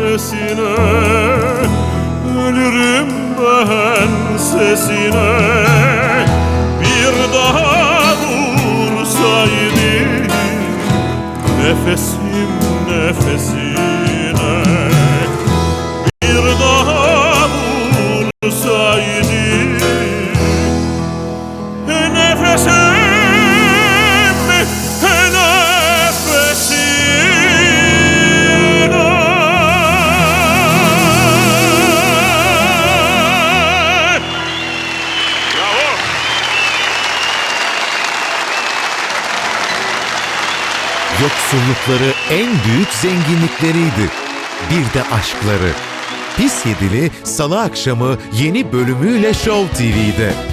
nefesine Ölürüm ben sesine. Bir daha vursaydı Nefesim nefesine. Bir daha vursaydı Yoksullukları en büyük zenginlikleriydi. Bir de aşkları. Pis Yedili Salı akşamı yeni bölümüyle Show TV'de.